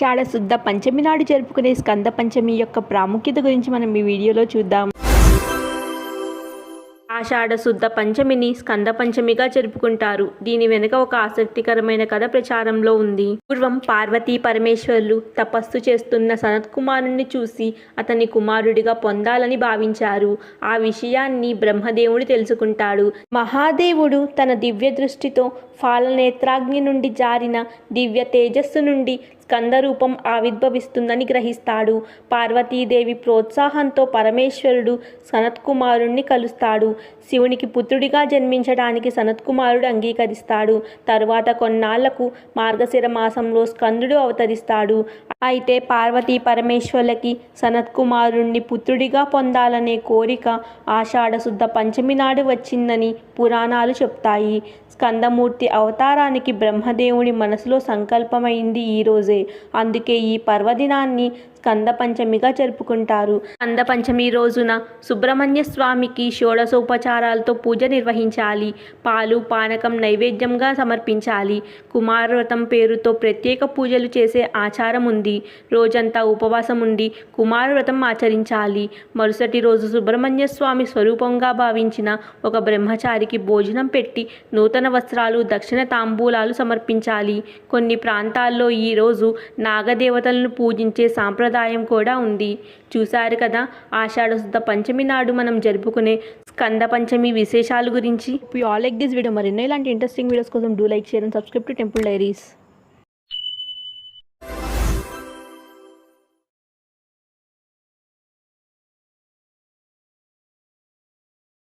ఆషాఢ శుద్ధ పంచమి నాడు జరుపుకునే స్కంద పంచమి యొక్క ప్రాముఖ్యత గురించి మనం ఈ వీడియోలో చూద్దాం. ఆషాఢ శుద్ధ పంచమిని స్కంద పంచమిగా జరుపుకుంటారు. దీని వెనుక ఒక ఆసక్తికరమైన కథ ప్రచారంలో ఉంది. పూర్వం పార్వతీ పరమేశ్వర్లు తపస్సు చేస్తున్న సనత్ కుమారుణ్ణి చూసి అతని కుమారుడిగా పొందాలని భావించారు. ఆ విషయాన్ని బ్రహ్మదేవుడు తెలుసుకుంటాడు. మహాదేవుడు తన దివ్య దృష్టితో ఫాలనేత్రాగ్ని నుండి జారిన దివ్య తేజస్సు నుండి స్కంద రూపం ఆవిర్భవిస్తుందని గ్రహిస్తాడు. పార్వతీదేవి ప్రోత్సాహంతో పరమేశ్వరుడు సనత్కుమారుణ్ణి కలుస్తాడు. శివునికి పుత్రుడిగా జన్మించడానికి సనత్కుమారుడు అంగీకరిస్తాడు. తరువాత కొన్నాళ్ళకు మార్గశిర మాసంలో స్కందుడు అవతరిస్తాడు. అయితే పార్వతీ పరమేశ్వరులకి సనత్కుమారుణ్ణి పుత్రుడిగా పొందాలనే కోరిక ఆషాఢ శుద్ధ పంచమి నాడు వచ్చిందని పురాణాలు చెప్తాయి. స్కందమూర్తి అవతారానికి బ్రహ్మదేవుని మనసులో సంకల్పమైంది ఈ రోజే. అందుకే ఈ పర్వదినాన్ని స్కంద పంచమిగా జరుపుకుంటారు. స్కంద పంచమి రోజున సుబ్రహ్మణ్య స్వామికి షోడశోపచారాలతో పూజ నిర్వహించాలి. పాలు పానకం నైవేద్యంగా సమర్పించాలి. కుమారవ్రతం పేరుతో ప్రత్యేక పూజలు చేసే ఆచారం ఉంది. రోజంతా ఉపవాసం ఉండి కుమారవ్రతం ఆచరించాలి. మరుసటి రోజు సుబ్రహ్మణ్య స్వామి స్వరూపంగా భావించిన ఒక బ్రహ్మచారికి భోజనం పెట్టి నూతన వస్త్రాలు దక్షిణ తాంబూలాలు సమర్పించాలి. కొన్ని ప్రాంతాల్లో ఈరోజు నాగదేవతలను పూజించే సాంప్రదాయం సంప్రదాయం కూడా ఉంది. చూశారు కదా ఆషాఢ శుద్ధ పంచమి నాడు మనం జరుపుకునే స్కంద పంచమి విశేషాల గురించి. You all like this video మరెన్నో ఇలాంటి ఇంట్రెస్టింగ్ వీడియోస్ కోసం do like share and subscribe to temple diaries